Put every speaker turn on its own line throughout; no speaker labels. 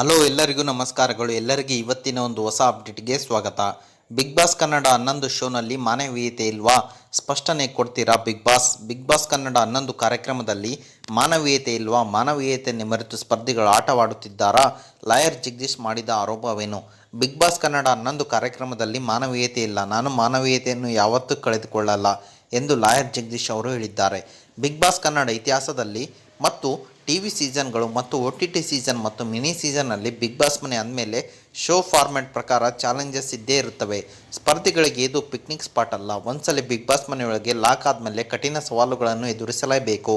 Hello ಎಲ್ಲರಿಗೂ ನಮಸ್ಕಾರಗಳು. ಎಲ್ಲರಿಗೂ ಇವತ್ತಿನ ಒಂದು ಹೊಸ ಅಪ್ಡೇಟ್ಗೆ ಸ್ವಾಗತ. ಬಿಗ್ ಬಾಸ್ ಕನ್ನಡ ಹನ್ನೊಂದು ಶೋನಲ್ಲಿ ಮಾನವೀಯತೆ ಇಲ್ವಾ? ಸ್ಪಷ್ಟನೆ ಕೊಡ್ತೀರಾ big boss? Big boss Kannada ಹನ್ನೊಂದು ಕಾರ್ಯಕ್ರಮದಲ್ಲಿ ಮಾನವೀಯತೆ ಇಲ್ವಾ? ಮಾನವೀಯತೆಯನ್ನು ಮರೆತು ಸ್ಪರ್ಧಿಗಳು ಆಟವಾಡುತ್ತಿದ್ದಾರಾ? ಲಾಯರ್ ಜಗದೀಶ್ ಮಾಡಿದ ಆರೋಪವೇನು? ಬಿಗ್ ಬಾಸ್ ಕನ್ನಡ ಹನ್ನೊಂದು ಕಾರ್ಯಕ್ರಮದಲ್ಲಿ ಮಾನವೀಯತೆ ಇಲ್ಲ. ನಾನು ಮಾನವೀಯತೆಯನ್ನು ಯಾವತ್ತೂ ಕಳೆದುಕೊಳ್ಳಲ್ಲ ಎಂದು ಲಾಯರ್ ಜಗದೀಶ್ ಅವರು ಹೇಳಿದ್ದಾರೆ. ಬಿಗ್ ಬಾಸ್ ಕನ್ನಡ ಇತಿಹಾಸದಲ್ಲಿ ಮತ್ತು ಟಿ ವಿ ಸೀಸನ್ಗಳು ಮತ್ತು ಒ ಟಿ ಟಿ ಸೀಸನ್ ಮತ್ತು ಮಿನಿ ಸೀಸನ್ನಲ್ಲಿ ಬಿಗ್ ಬಾಸ್ ಮನೆ ಅಂದಮೇಲೆ ಶೋ ಫಾರ್ಮ್ಯಾಟ್ ಪ್ರಕಾರ ಚಾಲೆಂಜಸ್ ಇದ್ದೇ ಇರುತ್ತವೆ. ಸ್ಪರ್ಧಿಗಳಿಗೆ ಇದು ಪಿಕ್ನಿಕ್ ಸ್ಪಾಟ್ ಅಲ್ಲ. ಒಂದ್ಸಲ ಬಿಗ್ ಬಾಸ್ ಮನೆಯೊಳಗೆ ಲಾಕ್ ಆದಮೇಲೆ ಕಠಿಣ ಸವಾಲುಗಳನ್ನು ಎದುರಿಸಲೇಬೇಕು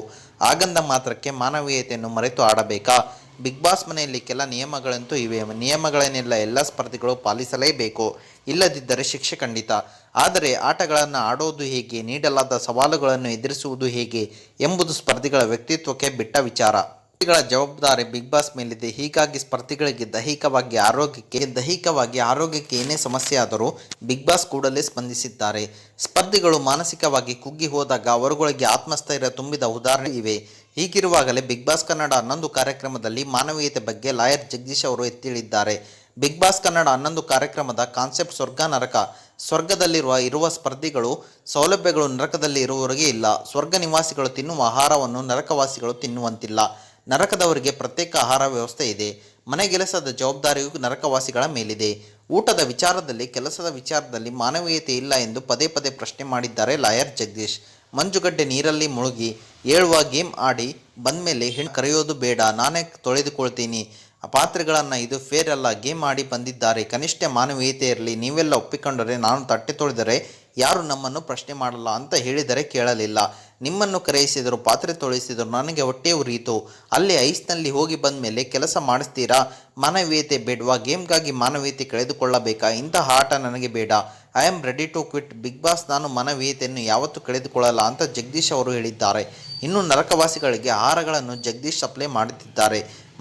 ಆಗಂದ ಮಾತ್ರಕ್ಕೆ ಮಾನವೀಯತೆಯನ್ನು ಮರೆತು ಆಡಬೇಕಾ? ಬಿಗ್ ಬಾಸ್ ಮನೆಯಲ್ಲಿ ಕೆಲ ನಿಯಮಗಳಂತೂ ಇವೆ. ನಿಯಮಗಳೇನಿಲ್ಲ ಎಲ್ಲ ಸ್ಪರ್ಧಿಗಳು ಪಾಲಿಸಲೇಬೇಕು. ಇಲ್ಲದಿದ್ದರೆ ಶಿಕ್ಷೆ ಖಂಡಿತ. ಆದರೆ ಆಟಗಳನ್ನು ಆಡೋದು ಹೇಗೆ, ನೀಡಲಾದ ಸವಾಲುಗಳನ್ನು ಎದುರಿಸುವುದು ಹೇಗೆ ಎಂಬುದು ಸ್ಪರ್ಧಿಗಳ ವ್ಯಕ್ತಿತ್ವಕ್ಕೆ ಬಿಟ್ಟ ವಿಚಾರ. ಸ್ಪರ್ಧಿಗಳ ಜವಾಬ್ದಾರಿ ಬಿಗ್ ಬಾಸ್ ಮೇಲಿದೆ. ಹೀಗಾಗಿ ಸ್ಪರ್ಧಿಗಳಿಗೆ ದೈಹಿಕವಾಗಿ ಆರೋಗ್ಯಕ್ಕೆ ದೈಹಿಕವಾಗಿ ಆರೋಗ್ಯಕ್ಕೆ ಏನೇ ಸಮಸ್ಯೆ ಆದರೂ ಬಿಗ್ ಬಾಸ್ ಕೂಡಲೇ ಸ್ಪಂದಿಸಿದ್ದಾರೆ. ಸ್ಪರ್ಧಿಗಳು ಮಾನಸಿಕವಾಗಿ ಕುಗ್ಗಿ ಹೋದಾಗ ಅವರುಗಳಿಗೆ ಆತ್ಮಸ್ಥೈರ್ಯ ತುಂಬಿದ ಉದಾಹರಣೆ ಇವೆ. ಹೀಗಿರುವಾಗಲೇ ಬಿಗ್ ಬಾಸ್ ಕನ್ನಡ ಹನ್ನೊಂದು ಕಾರ್ಯಕ್ರಮದಲ್ಲಿ ಮಾನವೀಯತೆ ಬಗ್ಗೆ ಲಾಯರ್ ಜಗದೀಶ್ ಅವರು ಎತ್ತಿಳಿದ್ದಾರೆ ಬಿಗ್ ಬಾಸ್ ಕನ್ನಡ ಹನ್ನೊಂದು ಕಾರ್ಯಕ್ರಮದ ಕಾನ್ಸೆಪ್ಟ್ ಸ್ವರ್ಗ ನರಕ. ಸ್ವರ್ಗದಲ್ಲಿರುವ ಇರುವ ಸ್ಪರ್ಧಿಗಳು, ಸೌಲಭ್ಯಗಳು ನರಕದಲ್ಲಿ ಇರುವವರಿಗೆ ಇಲ್ಲ. ಸ್ವರ್ಗ ನಿವಾಸಿಗಳು ತಿನ್ನುವ ಆಹಾರವನ್ನು ನರಕವಾಸಿಗಳು ತಿನ್ನುವಂತಿಲ್ಲ. ನರಕದವರಿಗೆ ಪ್ರತ್ಯೇಕ ಆಹಾರ ವ್ಯವಸ್ಥೆ ಇದೆ. ಮನೆಗೆಲಸದ ಜವಾಬ್ದಾರಿಯು ನರಕವಾಸಿಗಳ ಮೇಲಿದೆ. ಊಟದ ವಿಚಾರದಲ್ಲಿ, ಕೆಲಸದ ವಿಚಾರದಲ್ಲಿ ಮಾನವೀಯತೆ ಇಲ್ಲ ಎಂದು ಪದೇ ಪದೇ ಪ್ರಶ್ನೆ ಮಾಡಿದ್ದಾರೆ ಲಾಯರ್ ಜಗದೀಶ್. ಮಂಜುಗಡ್ಡೆ ನೀರಲ್ಲಿ ಮುಳುಗಿ ಏಳುವ ಗೇಮ್ ಆಡಿ ಬಂದಮೇಲೆ ಹೆಣ್ಣು ಕರೆಯೋದು ಬೇಡ, ನಾನೇ ತೊಳೆದುಕೊಳ್ತೀನಿ. ಆ ಪಾತ್ರೆಗಳನ್ನು ಇದು ಫೇರ್ ಅಲ್ಲ, ಗೇಮ್ ಆಡಿ ಬಂದಿದ್ದಾರೆ. ಕನಿಷ್ಠ ಮಾನವೀಯತೆ ಇರಲಿ, ನೀವೆಲ್ಲ ಒಪ್ಪಿಕೊಂಡರೆ ನಾನು ತಟ್ಟೆ ತೊಳೆದರೆ ಯಾರು ನಮ್ಮನ್ನು ಪ್ರಶ್ನೆ ಮಾಡಲ್ಲ ಅಂತ ಹೇಳಿದರೆ ಕೇಳಲಿಲ್ಲ. ನಿಮ್ಮನ್ನು ಕರೆಯಿಸಿದರು, ಪಾತ್ರೆ ತೊಳೆಸಿದರು ನನಗೆ ಹೊಟ್ಟೆ ಉರಿಯಿತು. ಅಲ್ಲಿ ಐಸ್ನಲ್ಲಿ ಹೋಗಿ ಬಂದ ಮೇಲೆ ಕೆಲಸ ಮಾಡಿಸ್ತೀರಾ? ಮಾನವೀಯತೆ ಬೇಡವಾ? ಗೇಮ್ಗಾಗಿ ಮಾನವೀಯತೆ ಕಳೆದುಕೊಳ್ಳಬೇಕಾ? ಇಂತಹ ಆಟ ನನಗೆ ಬೇಡ. I am ready to quit big boss ನಾನು ಮಾನವೀಯತೆಯನ್ನು ಯಾವತ್ತೂ ಕಳೆದುಕೊಳ್ಳಲ್ಲ ಅಂತ ಜಗದೀಶ್ ಅವರು ಹೇಳಿದ್ದಾರೆ. ಇನ್ನು ನರಕವಾಸಿಗಳಿಗೆ ಆಹಾರಗಳನ್ನು ಜಗದೀಶ್ ಸಪ್ಲೈ ಮಾಡುತ್ತಿದ್ದಾರೆ.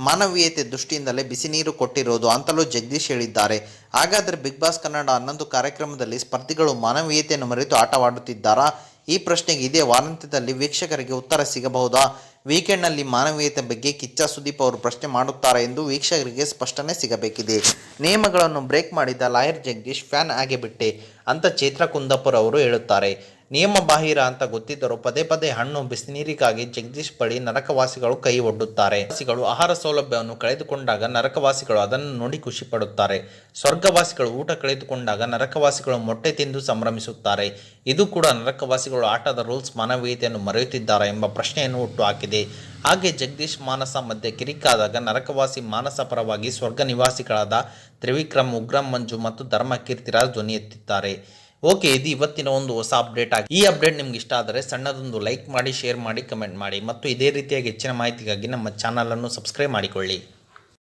ಮಾನವೀಯತೆ ದೃಷ್ಟಿಯಿಂದಲೇ ಬಿಸಿ ನೀರು ಕೊಟ್ಟಿರೋದು ಅಂತಲೂ ಜಗದೀಶ್ ಹೇಳಿದ್ದಾರೆ. ಹಾಗಾದರೆ ಬಿಗ್ ಬಾಸ್ ಕನ್ನಡ ಹನ್ನೊಂದು ಕಾರ್ಯಕ್ರಮದಲ್ಲಿ ಸ್ಪರ್ಧಿಗಳು ಮಾನವೀಯತೆಯನ್ನು ಮರೆತು ಆಟವಾಡುತ್ತಿದ್ದಾರಾ? ಈ ಪ್ರಶ್ನೆಗೆ ಇದೇ ವಾರಾಂತ್ಯದಲ್ಲಿ ವೀಕ್ಷಕರಿಗೆ ಉತ್ತರ ಸಿಗಬಹುದಾ? ವೀಕೆಂಡ್ನಲ್ಲಿ ಮಾನವೀಯತೆ ಬಗ್ಗೆ ಕಿಚ್ಚ ಸುದೀಪ್ ಅವರು ಪ್ರಶ್ನೆ ಮಾಡುತ್ತಾರೆ ಎಂದು ವೀಕ್ಷಕರಿಗೆ ಸ್ಪಷ್ಟನೆ ಸಿಗಬೇಕಿದೆ. ನಿಯಮಗಳನ್ನು ಬ್ರೇಕ್ ಮಾಡಿದ ಲಾಯರ್ ಜಗದೀಶ್ ಫ್ಯಾನ್ ಆಗಿಬಿಟ್ಟೆ ಅಂತ ಚೈತ್ರ ಕುಂದಾಪುರ್ ಅವರು ಹೇಳುತ್ತಾರೆ. ನಿಯಮ ಬಾಹಿರ ಅಂತ ಗೊತ್ತಿದ್ದರೂ ಪದೇ ಪದೇ ಹಣ್ಣು ಬಿಸಿನೀರಿಗಾಗಿ ಜಗದೀಶ್ ಬಳಿ ನರಕವಾಸಿಗಳು ಕೈ ಒಡ್ಡುತ್ತಾರೆ ವಾಸಿಗಳು ಆಹಾರ ಸೌಲಭ್ಯವನ್ನು ಕಳೆದುಕೊಂಡಾಗ ನರಕವಾಸಿಗಳು ಅದನ್ನು ನೋಡಿ ಖುಷಿ ಪಡುತ್ತಾರೆ. ಸ್ವರ್ಗವಾಸಿಗಳು ಊಟ ಕಳೆದುಕೊಂಡಾಗ ನರಕವಾಸಿಗಳು ಮೊಟ್ಟೆ ತಿಂದು ಸಂಭ್ರಮಿಸುತ್ತಾರೆ. ಇದು ಕೂಡ ನರಕವಾಸಿಗಳು ಆಟದ ರೂಲ್ಸ್ ಮಾನವೀಯತೆಯನ್ನು ಮರೆಯುತ್ತಿದ್ದಾರೆ ಎಂಬ ಪ್ರಶ್ನೆಯನ್ನು ಹುಟ್ಟುಹಾಕಿದೆ ಹಾಗೆ ಜಗದೀಶ್ ಮಾನಸ ಮಧ್ಯೆ ಕಿರಿಕಾದಾಗ ನರಕವಾಸಿ ಮಾನಸ ಪರವಾಗಿ ಸ್ವರ್ಗ ನಿವಾಸಿಗಳಾದ ತ್ರಿವಿಕ್ರಮ್ ಉಗ್ರಂ ಮಂಜು ಮತ್ತು ಧರ್ಮ ಕೀರ್ತಿರಾಜ್ ಧ್ವನಿ ಎತ್ತಿದ್ದಾರೆ ಓಕೆ, ಇದು ಇವತ್ತಿನ ಒಂದು ಹೊಸ ಅಪ್ಡೇಟ್ ಆಗಿ ಈ ಅಪ್ಡೇಟ್ ನಿಮ್ಗೆ ಇಷ್ಟ ಆದರೆ ಸಣ್ಣದೊಂದು ಲೈಕ್ ಮಾಡಿ ಶೇರ್ ಮಾಡಿ ಕಮೆಂಟ್ ಮಾಡಿ. ಮತ್ತು ಇದೇ ರೀತಿಯಾಗಿ ಹೆಚ್ಚಿನ ಮಾಹಿತಿಗಾಗಿ ನಮ್ಮ ಚಾನಲನ್ನು ಸಬ್ಸ್ಕ್ರೈಬ್ ಮಾಡಿಕೊಳ್ಳಿ.